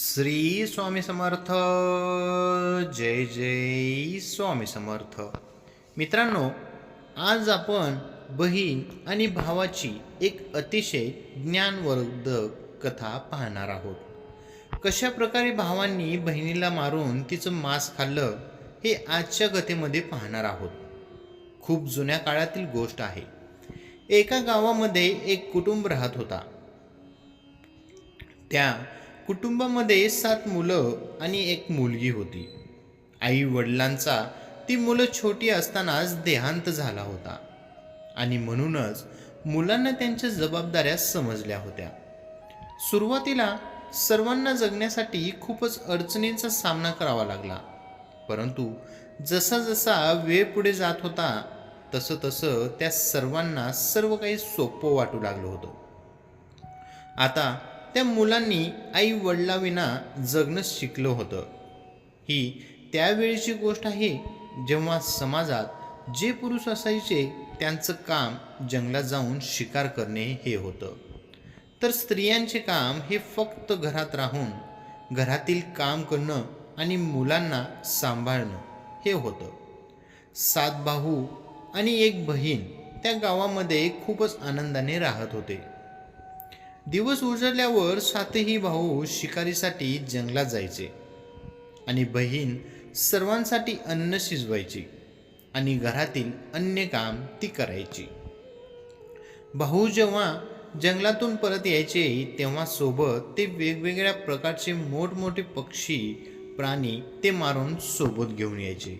श्री स्वामी समर्थ जय जय स्वामी समर्थ. मित्रांनो आज आपण बहीण आणि भावाची एक अतिशय ज्ञानवर्धक कथा पाहणार आहोत. कशा प्रकारे भावांनी बहिणीला मारून तिचं मांस खाल्लं हे आजच्या कथेमध्ये पाहणार आहोत. खूप जुन्या काळातील गोष्ट आहे. एका गावामध्ये एक कुटुंब राहत होता. त्या कुटुंबामध्ये सात मुलं आणि एक मुलगी होती. आई वडिलांचा ती मुलं छोटी असतानाच देहांत झाला होता. आणि म्हणूनच मुलांना त्यांच्या जबाबदाऱ्या समजल्या होत्या. सुरुवातीला सर्वांना जगण्यासाठी खूपच अडचणींचा सामना करावा लागला. परंतु जसा जसा वेळ पुढे जात होता तसं तसं त्या सर्वांना सर्व काही सोपं वाटू लागलं होतं. आता त्या मुलांनी आई वडिलाविना जगणं शिकलं होतं. ही त्यावेळीची गोष्ट आहे जेव्हा समाजात जे पुरुष असायचे त्यांचं काम जंगलात जाऊन शिकार करणे हे होतं. तर स्त्रियांचे काम हे फक्त घरात राहून घरातील काम करणं आणि मुलांना सांभाळणं हे होतं. सात भाऊ आणि एक बहीण त्या गावामध्ये खूपच आनंदाने राहत होते. दिवस उजळल्यावर सातही भाऊ शिकारीसाठी जंगलात जायचे आणि बहीण सर्वांसाठी अन्न शिजवायची आणि घरातील अन्य काम ती करायची. भाऊ जेव्हा जंगलातून परत यायचे तेव्हा सोबत ते वेगवेगळ्या प्रकारचे मोठमोठे पक्षी प्राणी ते मारून सोबत घेऊन यायचे.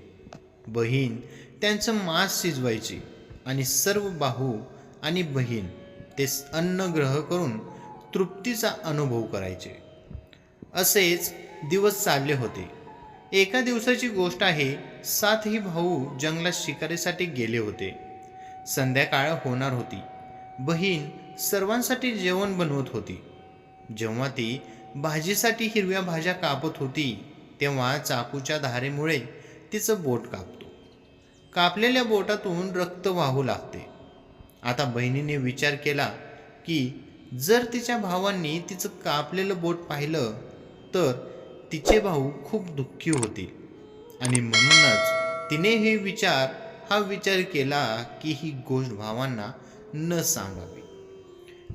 बहीण त्यांचं मांस शिजवायची आणि सर्व भाऊ आणि बहीण ते अन्न ग्रह करून तृप्तीचा अनुभव करायचे. असेच दिवस चालले होते. एका दिवसाची गोष्ट आहे सातही भाऊ जंगलात शिकारीसाठी गेले होते. संध्याकाळ होणार होती. बहीण सर्वांसाठी जेवण बनवत होती. जेव्हा ती भाजीसाठी हिरव्या भाज्या कापत होती तेव्हा चाकूच्या धारेमुळे तिचं बोट कापतो. कापलेल्या बोटातून रक्त वाहू लागते. आता बहिणीने विचार केला की जर तिच्या भावांनी तिचं कापलेलं बोट पाहिलं तर तिचे भाऊ खूप दुःखी होतील. आणि म्हणूनच तिने हे विचार हा विचार केला की ही गोष्ट भावांना न सांगावी.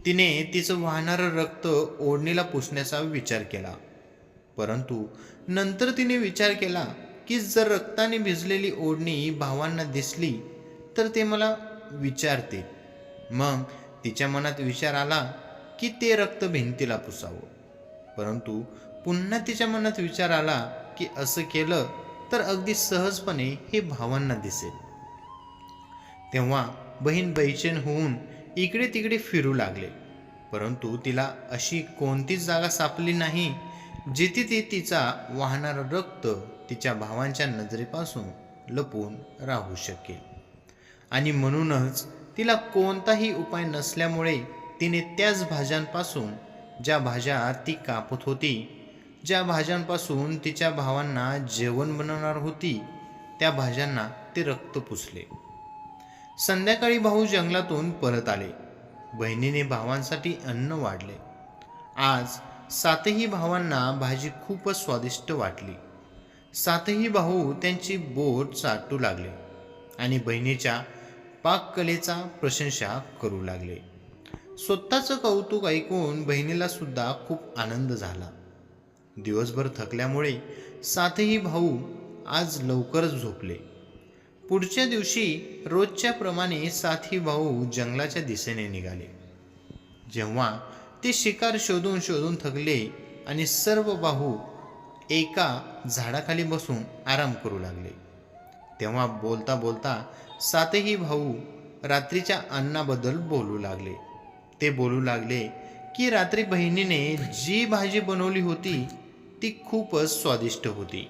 तिने तिचं वाहणारं रक्त ओढणीला पुसण्याचा विचार केला. परंतु नंतर तिने विचार केला की जर रक्ताने भिजलेली ओढणी भावांना दिसली तर ते मला विचारतील. मग तिच्या मनात विचार आला की ते रक्त भिंतीला पुसावं. परंतु पुन्हा तिच्या मनात विचार आला की असं केलं तर अगदी सहजपणे हे भावांना दिसेल. तेव्हा बहीण बैचेन होऊन इकडे तिकडे फिरू लागले. परंतु तिला अशी कोणतीच जागा सापली नाही जिथे ती तिचा वाहणारं रक्त तिच्या भावांच्या नजरेपासून लपून राहू शकेल. आणि म्हणूनच तिला कोणताही उपाय नसल्यामुळे तिने त्याच भाज्यांपासून ज्या भाज्या ती कापत होती ज्या भाज्यांपासून तिच्या भावांना जेवण बनवणार होती त्या भाज्यांना ते रक्त पुसले. संध्याकाळी भाऊ जंगलातून परत आले. बहिणीने भावांसाठी अन्न वाढले. आज सातही भावांना भाजी खूपच स्वादिष्ट वाटली. सातही भाऊ त्यांची बोट चाटू लागले आणि बहिणीच्या पाककलेचा प्रशंसा करू लागले. स्वतःचं कौतुक ऐकून बहिणीला सुद्धा खूप आनंद झाला. दिवसभर थकल्यामुळे सातही भाऊ आज लवकरच झोपले. पुढच्या दिवशी रोजच्या प्रमाणे सातही भाऊ जंगलाच्या दिशेने निघाले. जेव्हा ते शिकार शोधून शोधून थकले आणि सर्व भाऊ एका झाडाखाली बसून आराम करू लागले. तेव्हा बोलता बोलता सातही भाऊ रात्रीच्या अन्नाबद्दल बोलू लागले. ते बोलू लागले की रात्री बहिणीने जी भाजी बनवली होती ती खूपच स्वादिष्ट होती.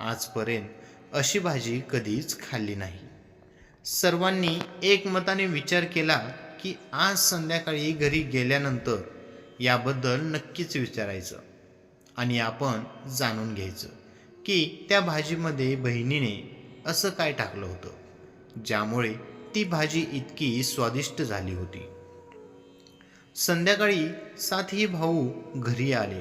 आजपर्यंत अशी भाजी कधीच खाल्ली नाही. सर्वांनी एकमताने विचार केला की आज संध्याकाळी घरी गेल्यानंतर याबद्दल नक्कीच विचारायचं आणि आपण जाणून घ्यायचं की त्या भाजीमध्ये बहिणीने असं काय टाकलं होतं. ज्यामुळे ती भाजी इतकी स्वादिष्ट झाली होती. संध्याकाळी सातही भाऊ घरी आले.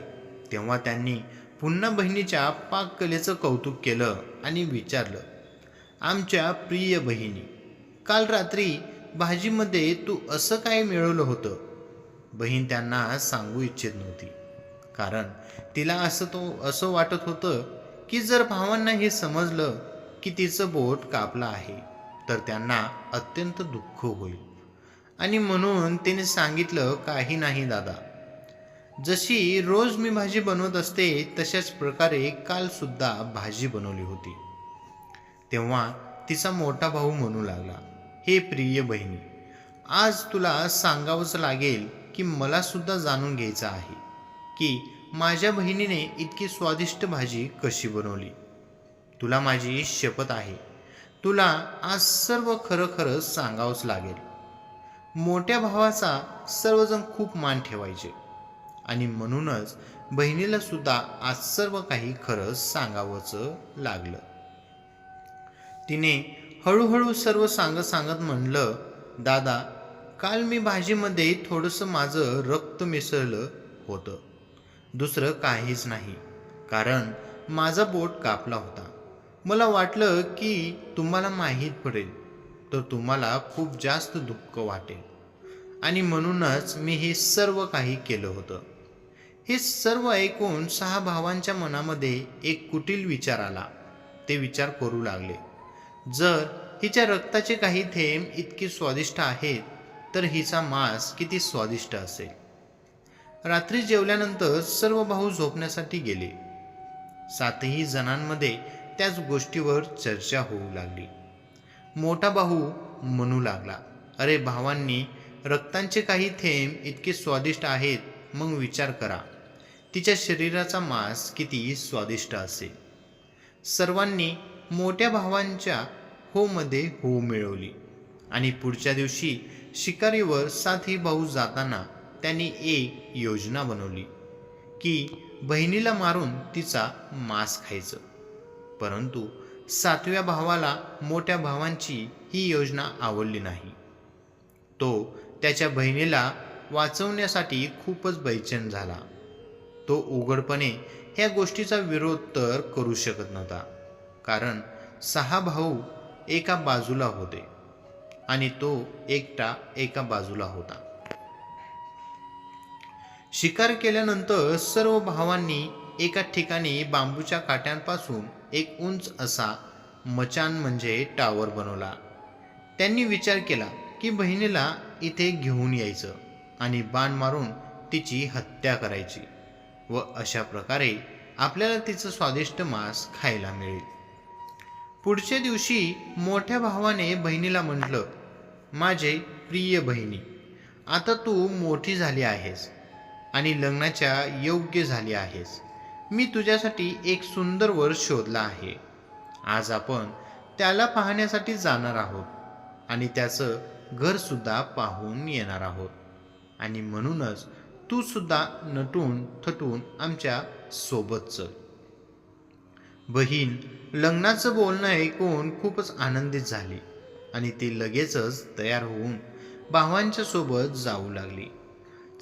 तेव्हा त्यांनी पुन्हा बहिणीच्या पाककलेचं कौतुक केलं आणि विचारलं आमच्या प्रिय बहिणी काल रात्री भाजीमध्ये तू असं काय मिळवलं होतं? बहीण त्यांना सांगू इच्छित नव्हती. कारण तिला असं तो असं वाटत होतं की जर भावांना हे समजलं की तिचं बोट कापलं आहे तर त्यांना अत्यंत दुःख होईल. आणि म्हणून त्याने सांगितलं काही नाही दादा. जशी रोज मी भाजी बनवत असते तशाच प्रकारे कालसुद्धा भाजी बनवली होती. तेव्हा तिचा मोठा भाऊ म्हणू लागला हे प्रिय बहिणी आज तुला सांगावंच लागेल की मला सुद्धा जाणून घ्यायचं आहे की माझ्या बहिणीने इतकी स्वादिष्ट भाजी कशी बनवली. तुला माझी शपथ आहे. तुला आज सर्व खरं खरं सांगावंच लागेल. मोठ्या भावाचा सर्वजण खूप मान ठेवायचे. आणि म्हणूनच बहिणीला सुद्धा आज सर्व काही खरं सांगावंच लागलं. तिने हळूहळू सर्व सांगत सांगत म्हणलं दादा काल मी भाजीमध्ये थोडंसं माझं रक्त मिसळलं होतं. दुसरं काहीच नाही. कारण माझा बोट कापला होता. मला वाटलं की तुम्हाला माहीत पडेल तर तुम्हाला खूप जास्त दुःख वाटेल. आणि म्हणूनच मी हे सर्व काही केलं होतं. हे सर्व ऐकून सहा भावांच्या मनामध्ये एक कुटील विचार आला. ते विचार करू लागले. जर हिच्या रक्ताचे काही थेंब इतके स्वादिष्ट आहेत तर हिचा मांस किती स्वादिष्ट असेल. रात्री जेवल्यानंतर सर्व भाऊ झोपण्यासाठी गेले. सातही जणांमध्ये त्याच गोष्टीवर चर्चा होऊ लागली. मोठा भाऊ म्हणू लागला अरे भावांनी रक्तांचे काही थेंब इतके स्वादिष्ट आहेत मग विचार करा. तिच्या शरीराचा मांस किती स्वादिष्ट असेल. सर्वांनी मोठ्या भावांच्या होमध्ये हो मिळवली आणि पुढच्या दिवशी शिकारीवर साथी भाऊ जाताना त्यांनी एक योजना बनवली की बहिणीला मारून तिचा मांस खायचं. परंतु सातव्या भावाला मोठ्या भावांची ही योजना आवडली नाही. तो त्याच्या बहिणीला वाचवण्यासाठी खूपच बैचन झाला. तो उघडपणे ह्या गोष्टीचा विरोध तर करू शकत नव्हता कारण सहा भाऊ एका बाजूला होते आणि तो एकटा एका बाजूला होता. शिकार केल्यानंतर सर्व भावांनी एका ठिकाणी बांबूच्या काट्यांपासून एक उंच असा मचान म्हणजे टावर बनवला. त्यांनी विचार केला की बहिणीला इथे घेऊन यायचं आणि बाण मारून तिची हत्या करायची व अशा प्रकारे आपल्याला तिचं स्वादिष्ट मांस खायला मिळेल. पुढच्या दिवशी मोठ्या भावाने बहिणीला म्हटलं माझे प्रिय बहिणी आता तू मोठी झाली आहेस आणि लग्नाच्या योग्य झाली आहेस. मी तुझ्यासाठी एक सुंदर वर शोधला आहे. आज आपण त्याला पाहण्यासाठी जाणार आहोत आणि त्याचं घरसुद्धा पाहून येणार आहोत. आणि म्हणूनच तू सुद्धा नटून थटून आमच्यासोबत चल. बहीण लग्नाचं बोलणं ऐकून खूपच आनंदित झाली आणि ती लगेचच तयार होऊन भावांच्या सोबत जाऊ लागली.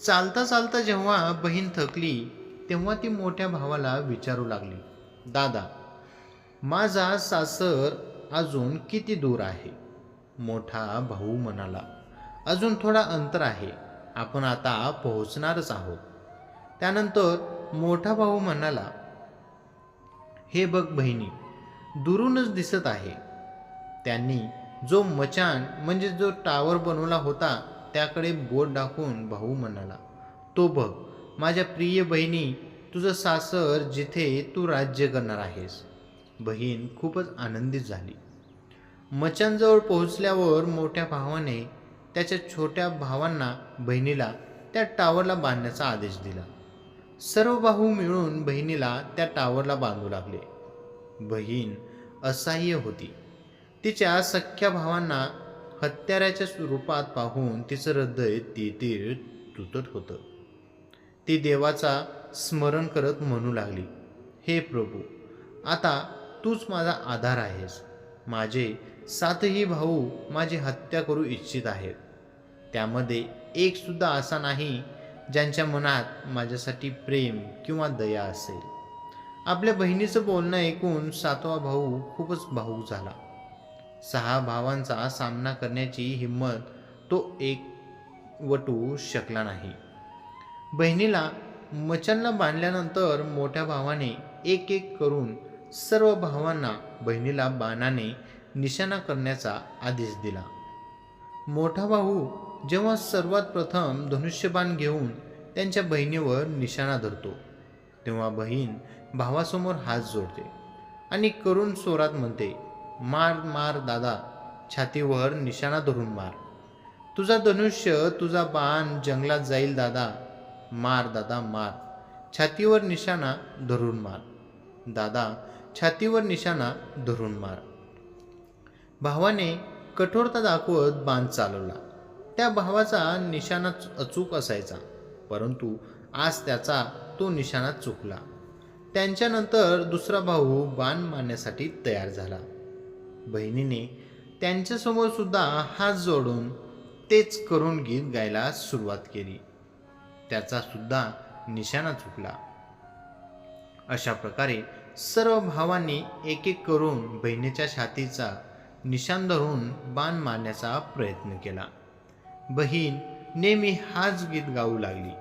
चालता चालता जेव्हा बहीण थकली तेव्हा ती मोठ्या भावाला विचारू लागली दादा माझा सासर अजून किती दूर आहे? मोठा भाऊ म्हणाला अजून थोडा अंतर आहे आपण आता पोहोचणारच आहोत. त्यानंतर मोठा भाऊ म्हणाला हे बघ बहिणी दुरूनच दिसत आहे. त्यांनी जो मचान म्हणजे जो टावर बनवला होता त्याकडे बोट दाखवून भाऊ म्हणाला तो बघ माझ्या प्रिय बहिणी तुझं सासर जिथे तू राज्य करणार आहेस. बहीण खूपच आनंदित झाली. मचांजवळ पोहोचल्यावर मोठ्या भावाने त्याच्या छोट्या भावांना बहिणीला त्या टावरला बांधण्याचा आदेश दिला. सर्व भाऊ मिळून बहिणीला त्या टावरला बांधू लागले. बहीण असह्य होती. तिच्या सख्या भावांना हत्याराच्या रूपात पाहून तिचं हृदय तेतीर तुटत होतं. ती देवाचा स्मरण करत म्हणू लागली हे प्रभू आता तूच माझा आधार आहेस. माझे सातही भाऊ माझी हत्या करू इच्छित आहेत. त्यामध्ये एकसुद्धा असा नाही ज्यांच्या मनात माझ्यासाठी प्रेम किंवा दया असेल. आपल्या बहिणीचं बोलणं ऐकून सातवा भाऊ खूपच भाऊक झाला. सहा भावांचा सामना करण्याची हिंमत तो एक वटू शकला नाही. बहिणीला मचांना बांधल्यानंतर मोठ्या भावाने एक एक करून सर्व भावांना बहिणीला बाणाने निशाणा करण्याचा आदेश दिला. मोठा भाऊ जेव्हा सर्वात प्रथम धनुष्यबाण घेऊन त्यांच्या बहिणीवर निशाणा धरतो तेव्हा बहीण भावासमोर हात जोडते आणि करून स्वरात म्हणते मार मार दादा छातीवर निशाणा धरून मार. तुझा धनुष्य तुझा बाण जंगलात जाईल दादा. मार दादा मार. छातीवर निशाणा धरून मार. दादा छातीवर निशाणा धरून मार. भावाने कठोरता दाखवत बाण चालवला. त्या भावाचा निशाणा अचूक असायचा परंतु आज त्याचा तो निशाणा चुकला. त्यांच्यानंतर दुसरा भाऊ बाण मारण्यासाठी तयार झाला. बहिणीने त्यांच्यासमोर सुद्धा हात जोडून तेच करून गीत गायला सुरुवात केली. त्याचा सुद्धा निशाणा चुकला. अशा प्रकारे सर्व भावांनी एक एक करून बहिणीच्या छातीचा निशाण धरून बाण मारण्याचा प्रयत्न केला. बहीण नेहमी हाच गीत गाऊ लागली.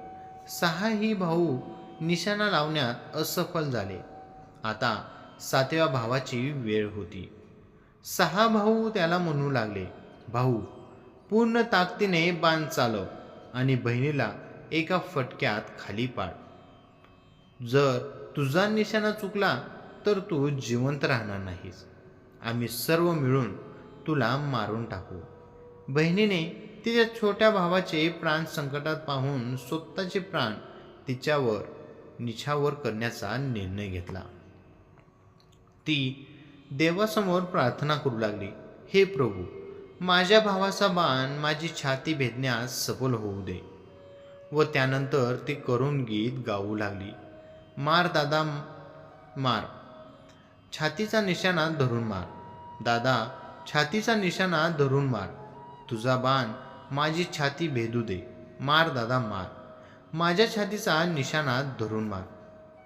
सहाही भाऊ निशाणा लावण्यात असफल झाले. आता सातव्या भावाची वेळ होती. सहा भाऊ त्याला म्हणू लागले भाऊ पूर्ण ताकदीने बाण चालव आणि बहिणीला एका फटक्यात खाली पाड. जर तुझा निशाणा चुकला तर तू जिवंत राहणार नाहीस. आम्ही सर्व मिळून तुला मारून टाकू. बहिणीने तिच्या छोट्या भावाचे प्राण संकटात पाहून स्वतःचे प्राण तिच्यावर निछावर करण्याचा निर्णय घेतला. ती देवासमोर प्रार्थना करू लागली हे प्रभू माझ्या भावाचा बाण माझी छाती भेदण्यास सफल होऊ दे. व त्यानंतर ती करून गीत गाऊ लागली. मार दादा मार. छातीचा निशाणा धरून मार. दादा छातीचा निशाणा धरून मार. तुझा बाण माझी छाती भेदू दे. मार दादा मार. माझ्या छातीचा निशाणा धरून मार.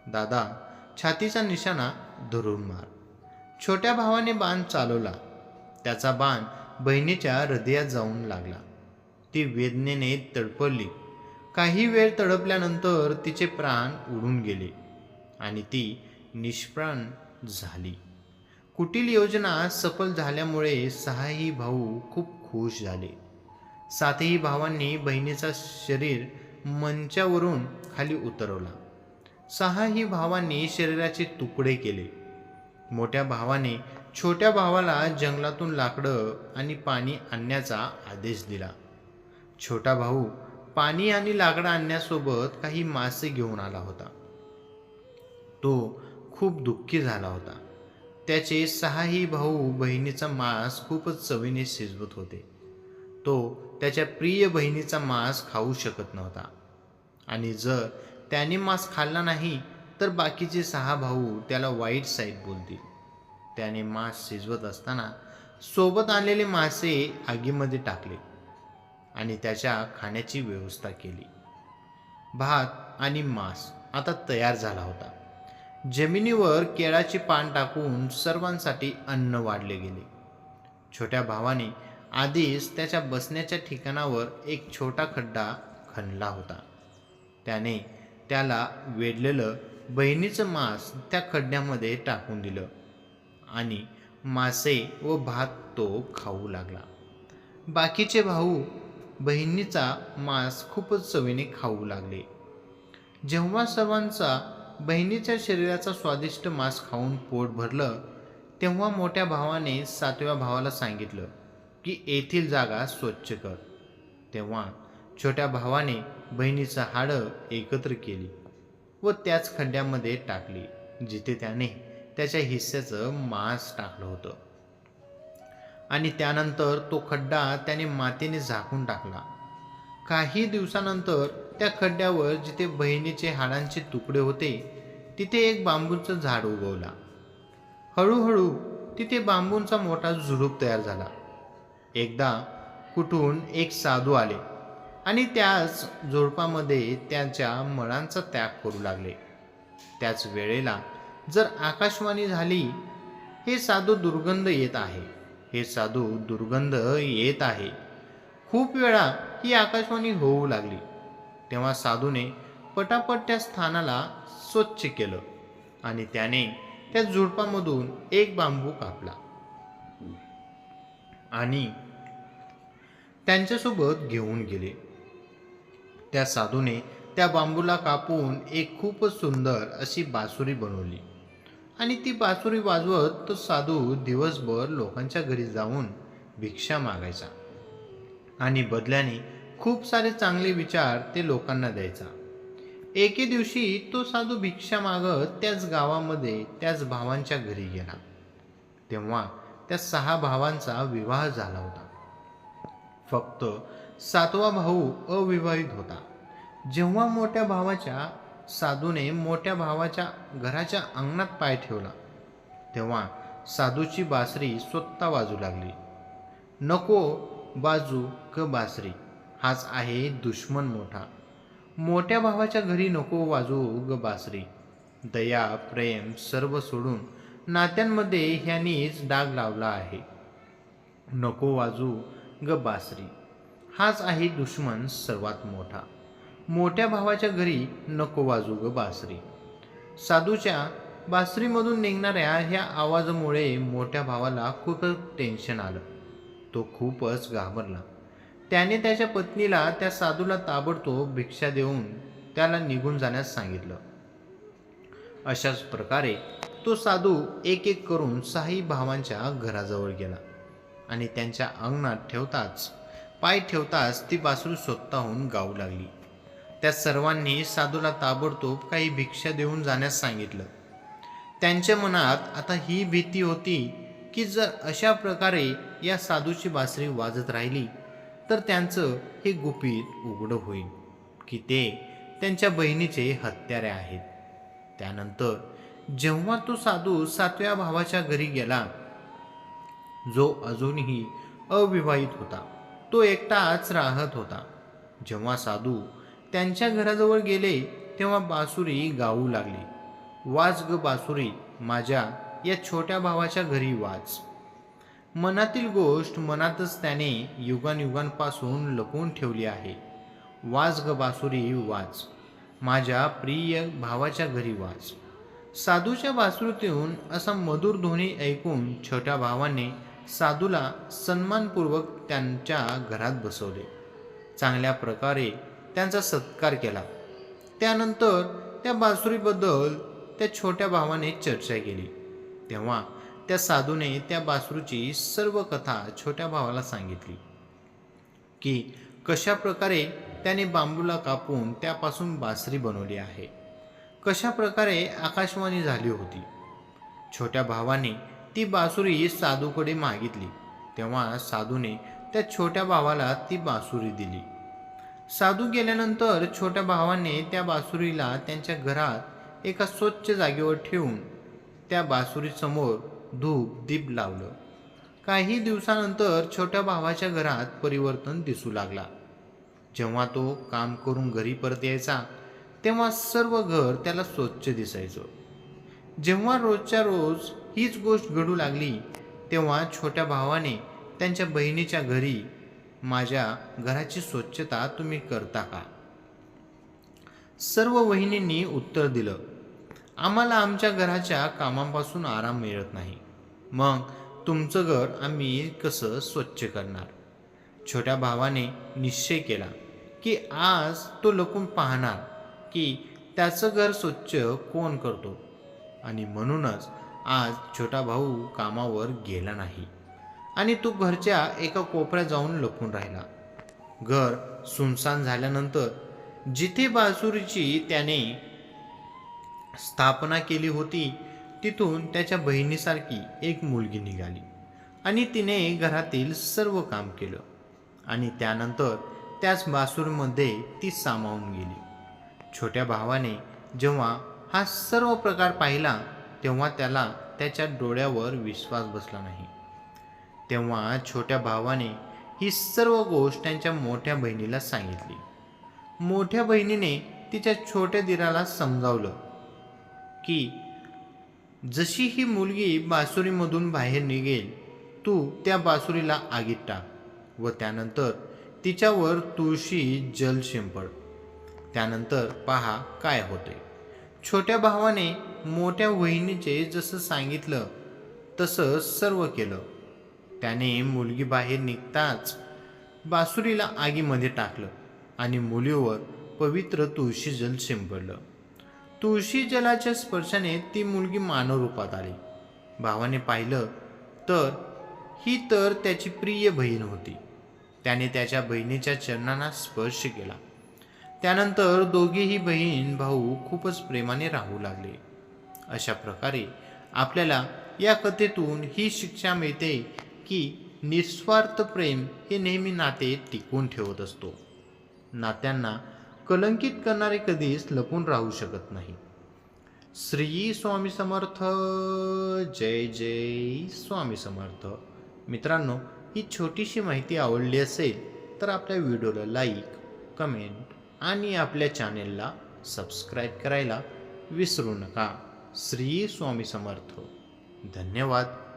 दादा छातीचा निशाणा धरून मार. छोट्या भावाने बाण चालवला. त्याचा बाण बहिणीच्या हृदयात जाऊन लागला. ती वेदनेने तडपडली. काही वेळ तडपल्यानंतर तिचे प्राण उडून गेले आणि ती निष्प्राण झाली. कुटील योजना सफल झाल्यामुळे सहाही भाऊ खूप खुश झाले. सातही भावांनी बहिणीचा शरीर मंचावरून खाली उतरवला. सहाही भावांनी शरीराचे तुकडे केले. मोठ्या भावाने छोट्या भावाला जंगलातून लाकडं आणि पाणी आणण्याचा आदेश दिला. छोटा भाऊ पाणी आणि लाकडं आणण्यासोबत काही मासे घेऊन आला होता. तो खूप दुःखी झाला होता. त्याचे सहाही भाऊ बहिणीचा मांस खूपच चवीने शिजवत होते. तो त्याच्या प्रिय बहिणीचा मांस खाऊ शकत नव्हता. आणि जर त्याने मांस खाल्ला नाही तर बाकीचे सहा भाऊ त्याला वाईट साईड बोलतील. त्याने मांस शिजवत असताना सोबत आणलेले मासे आगीमध्ये टाकले. आणि त्याच्या खाण्याची व्यवस्था केली. भात आणि मांस आता तयार झाला होता. जमिनीवर केळाचे पान टाकून सर्वांसाठी अन्न वाढले गेले. छोट्या भावाने आधीच त्याच्या बसण्याच्या ठिकाणावर एक छोटा खड्डा खणला होता. त्याने त्याला वेढलेलं बहिणीचं मांस त्या खड्ड्यामध्ये टाकून दिलं आणि मासे व भात तो खाऊ लागला. बाकीचे भाऊ बहिणीचा मांस खूपच चवीने खाऊ लागले. जेव्हा सर्वांचा बहिणीच्या शरीराचा स्वादिष्ट मांस खाऊन पोट भरलं तेव्हा मोठ्या भावाने सातव्या भावाला सांगितलं की येथील जागा स्वच्छ कर. तेव्हा छोट्या भावाने बहिणीचं हाडं एकत्र केली व त्याच खड्ड्यामध्ये टाकली जिथे त्याने त्याच्या हिस्स्याचं मांस टाकलं होतं. आणि त्यानंतर तो खड्डा त्याने मातीने झाकून टाकला. काही दिवसानंतर त्या खड्ड्यावर जिथे बहिणीचे हाडांचे तुकडे होते तिथे एक बांबूचं झाड उगवला. हळूहळू तिथे बांबूंचा मोठा झुडूप तयार झाला. एकदा कुठून एक साधू आले आणि त्याच झुडपामध्ये त्यांच्या मळांचा त्याग करू लागले. त्याच वेळेला जर आकाशवाणी झाली हे साधू दुर्गंध येत आहे. हे साधू दुर्गंध येत आहे. खूप वेळा ही आकाशवाणी होऊ लागली. तेव्हा साधूने पटापट त्या स्थानाला स्वच्छ केलं आणि त्याने त्या झुडपामधून एक बांबू कापला. आणि त्यांच्यासोबत घेऊन गेले. त्या साधूने त्या बांबूला कापून एक खूपच सुंदर अशी बासुरी बनवली. आणि ती बासुरी वाजवत तो साधू दिवसभर लोकांच्या घरी जाऊन भिक्षा मागायचा. आणि बदल्याने खूप सारे चांगले विचार ते लोकांना द्यायचा. एके दिवशी तो साधू भिक्षा मागत त्याच गावामध्ये त्याच भावांच्या घरी गेला. तेव्हा त्या सहा भावांचा विवाह झाला होता. फक्त सातवा भाऊ अविवाहित होता. जेव्हा मोठ्या भावाच्या साधूने मोठ्या भावाच्या घराच्या अंगणात पाय ठेवला. तेव्हा साधूची बासरी स्वतः वाजू लागली. नको बाजू क बासरी हाच आहे दुश्मन मोठा. मोठ्या भावाच्या घरी नको वाजू ग बासरी. दया प्रेम सर्व सोडून नात्यांमध्ये ह्यानीच डाग लावला आहे. नको वाजू ग बासरी हाच आहे दुश्मन सर्वात मोठा. मोठ्या भावाच्या घरी नको वाजू ग बासरी. साधूच्या बासरीमधून निघणाऱ्या ह्या आवाजामुळे मोठ्या भावाला खूपच टेन्शन आलं. तो खूपच घाबरला. त्याने त्याच्या पत्नीला त्या साधूला ताबडतोब भिक्षा देऊन त्याला निघून जाण्यास सांगितलं. अशाच प्रकारे तो साधू एक एक करून साई भावांच्या घराजवळ गेला आणि त्यांच्या अंगणात ठेवताच पाय ठेवताच ती बासरी स्वतःहून गाऊ लागली. त्या सर्वांनी साधूला ताबडतोब काही भिक्षा देऊन जाण्यास सांगितलं. त्यांच्या मनात आता ही भीती होती की जर अशा प्रकारे या साधूची बासरी वाजत राहिली तर त्यांचं हे गुपित उघडं होईल की ते त्यांच्या बहिणीचे हत्यारे आहेत. त्यानंतर जेव्हा तो साधू सातव्या भावाच्या घरी गेला जो अजूनही अविवाहित होता तो एकटाच राहत होता. जेव्हा साधू त्यांच्या घराजवळ गेले तेव्हा बासुरी गाऊ लागली. वाज ग बासुरी माझ्या या छोट्या भावाच्या घरी वाच. मनातील गोष्ट मनातच त्याने युगानयुगांपासून लपवून ठेवली आहे. वाज ग बासुरी वाच. माझ्या प्रिय भावाच्या घरी वाच. साधूच्या बासुरीतून असा मधुर ध्वनी ऐकून छोट्या भावाने साधूला सन्मानपूर्वक त्यांच्या घरात बसवले. चांगल्या प्रकारे त्यांचा सत्कार केला. त्यानंतर त्या बासुरीबद्दल त्या छोट्या भावाने चर्चा केली. तेव्हा त्या साधूने त्या बासरूची सर्व कथा छोट्या भावाला सांगितली. की कशा प्रकारे त्याने बांबूला कापून त्यापासून बासरी बनवली आहे. कशा प्रकारे आकाशवाणी झाली होती. छोट्या भावाने ती बासुरी साधूकडे मागितली. तेव्हा साधूने त्या छोट्या भावाला ती बासुरी दिली. साधू गेल्यानंतर छोट्या भावाने त्या बासुरीला त्यांच्या घरात एका स्वच्छ जागेवर ठेवून त्या बासुरीसमोर धूप दीप लावलं. काही दिवसानंतर छोट्या भावाच्या घरात परिवर्तन दिसू लागला. जेव्हा तो काम करून घरी परत यायचा तेव्हा सर्व घर त्याला स्वच्छ दिसायचं. जेव्हा रोजच्या रोज हीच गोष्ट घडू लागली तेव्हा छोट्या भावाने त्यांच्या बहिणीच्या घरी माझ्या घराची स्वच्छता तुम्ही करता का? सर्व वहिनींनी उत्तर दिलं आम्हाला आमच्या घराच्या कामापासून आराम मिळत नाही. मग तुमचं घर आम्ही कसं स्वच्छ करणार? छोट्या भावाने निश्चय केला की आज तो लपून पाहणार की त्याचं घर स्वच्छ कोण करतो. आणि म्हणूनच आज छोटा भाऊ कामावर गेला नाही. आणि तो घरच्या एका कोपऱ्यात जाऊन लपून राहिला. घर सुनसान झाल्यानंतर जिथे बासुरीची त्याने स्थापना केली होती तिथून त्याच्या बहिणीसारखी एक मुलगी निघाली आणि तिने घरातील सर्व काम केलं आणि त्यानंतर त्याच बासुरीमध्ये ती सामावून गेली. छोट्या भावाने जेव्हा हा सर्व प्रकार पाहिला तेव्हा त्याला त्याच्या डोळ्यावर विश्वास बसला नाही. तेव्हा छोट्या भावाने ही सर्व गोष्ट त्यांच्या मोठ्या बहिणीला सांगितली. मोठ्या बहिणीने तिच्या छोट्या दिराला समजावलं की जशी ही मुलगी बासुरीमधून बाहेर निघेल तू त्या बासुरीला आगीत टाक व त्यानंतर तिच्यावर तुळशी जल शिंपड. त्यानंतर पहा काय होते. छोट्या भावाने मोठ्या वहिनीचे जसं सांगितलं तसं सर्व केलं. त्याने मुलगी बाहेर निघताच बासुरीला आगीमध्ये टाकलं आणि मुलीवर पवित्र तुळशी जल शिंपडलं. तुळशी जलाच्या स्पर्शाने ती मुलगी मानवरूपात आली. भावाने पाहिलं तर ही तर त्याची प्रिय बहीण होती. त्याने त्याच्या बहिणीच्या चरणांना स्पर्श केला. त्यानंतर दोघेही बहीण भाऊ खूपच प्रेमाने राहू लागले. अशा प्रकारे आपल्याला या कथेतून ही शिक्षा मिळते की निस्वार्थ प्रेम हे नेहमी नाते टिकून ठेवत असतो. नात्यांना कलंकित करणारे कधीच लपून राहू शकत नाही. श्री स्वामी समर्थ जय जय स्वामी समर्थ. मित्रांनो ही छोटीशी माहिती आवडली असेल तर आपल्या व्हिडिओला लाईक कमेंट आणि आपल्या चॅनेलला सबस्क्राईब करायला विसरू नका. श्री स्वामी समर्थ. धन्यवाद.